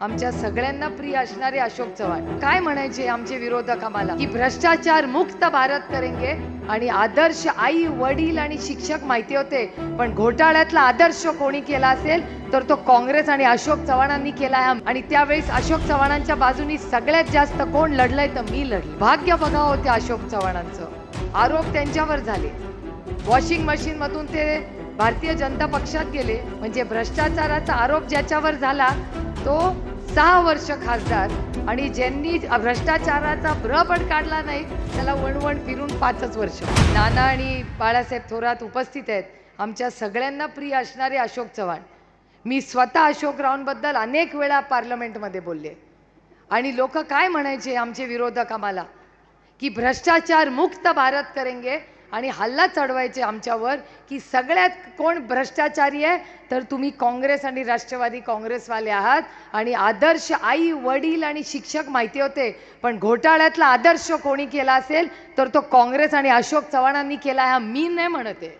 आमच्या सगळ्यांना प्रिय असणारे अशोक चव्हाण. काय म्हणायचे आमचे विरोधक आम्हाला? की भ्रष्टाचार मुक्त भारत करेंगे आणि आदर्श आई वडील आणि शिक्षक माहिती होते. पण घोटाळ्यातला आदर्श कोणी केला असेल तर तो काँग्रेस आणि अशोक चव्हाणांनी केला आहे आणि त्यावेळेस अशोक चव्हाणांच्या बाजूनी सगळ्यात जास्त कोण लढलंय तर मी लढले. भाग्य बघा होते अशोक चव्हाणांचं. आरोप त्यांच्यावर झाले. वॉशिंग मशीन मधून ते भारतीय जनता पक्षात गेले. म्हणजे भ्रष्टाचाराचा आरोप ज्याच्यावर झाला तो सहा वर्ष खासदार. आणि ज्यांनी भ्रष्टाचाराचा भ्रपट काढला नाही त्याला वणवण फिरून पाचच वर्ष. नाना आणि बाळासाहेब थोरात उपस्थित आहेत. आमच्या सगळ्यांना प्रिय असणारे अशोक चव्हाण. मी स्वतः अशोकरावांबद्दल अनेक वेळा पार्लमेंटमध्ये बोलले. आणि लोक काय म्हणायचे आमचे विरोधक आम्हाला? की भ्रष्टाचार मुक्त भारत करेंगे आणि हल्ला चढवायचे आमच्यावर की सगळ्यात कोण भ्रष्टाचारी आहे तर तुम्ही काँग्रेस आणि राष्ट्रवादी काँग्रेसवाले आहात. आणि आदर्श आई वडील आणि शिक्षक माहिती होते पण घोटाळ्यातला आदर्श कोणी केला असेल तर तो काँग्रेस आणि अशोक चव्हाणांनी केला हा मी नाही म्हणत आहे.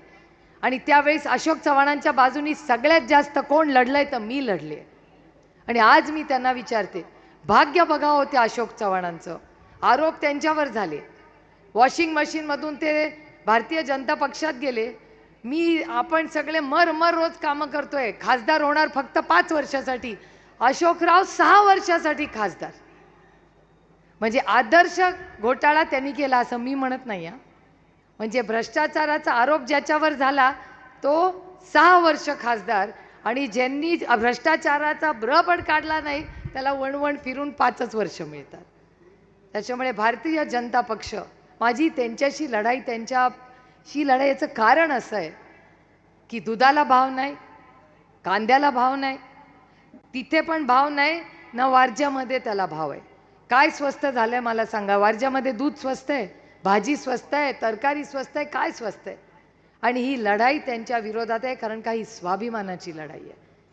आणि त्यावेळेस अशोक चव्हाणांच्या बाजूनी सगळ्यात जास्त कोण लढलंय तर मी लढले. आणि आज मी त्यांना विचारते भाग्य बघा होते अशोक चव्हाणांचं. आरोप त्यांच्यावर झाले. वॉशिंग मशीनमधून ते भारतीय जनता पक्षात गेले मी आपण सगळे मर मर रोज कामं करतोय. खासदार होणार फक्त पाच वर्षासाठी. अशोकराव सहा वर्षासाठी खासदार. म्हणजे आदर्श घोटाळा त्यांनी केला असं मी म्हणत नाही आहे म्हणजे भ्रष्टाचाराचा आरोप ज्याच्यावर झाला तो सहा वर्ष खासदार आणि ज्यांनी भ्रष्टाचाराचा भ्रपट काढला नाही त्याला वणवण फिरून पाचच वर्ष मिळतात. त्याच्यामुळे भारतीय जनता पक्ष माझी त्यांच्याशी लढाई त्यांच्याशी लढाईचं कारण असं आहे की दुधाला भाव नाही कांद्याला भाव नाही तिथे पण भाव नाही ना वारज्यामध्ये त्याला भाव आहे. काय स्वस्त झालं आहे मला सांगा? वारज्यामध्ये दूध स्वस्त आहे भाजी स्वस्त आहे तरकारी स्वस्त आहे काय स्वस्त आहे? आणि ही लढाई त्यांच्या विरोधात आहे कारण का ही स्वाभिमानाची लढाई आहे.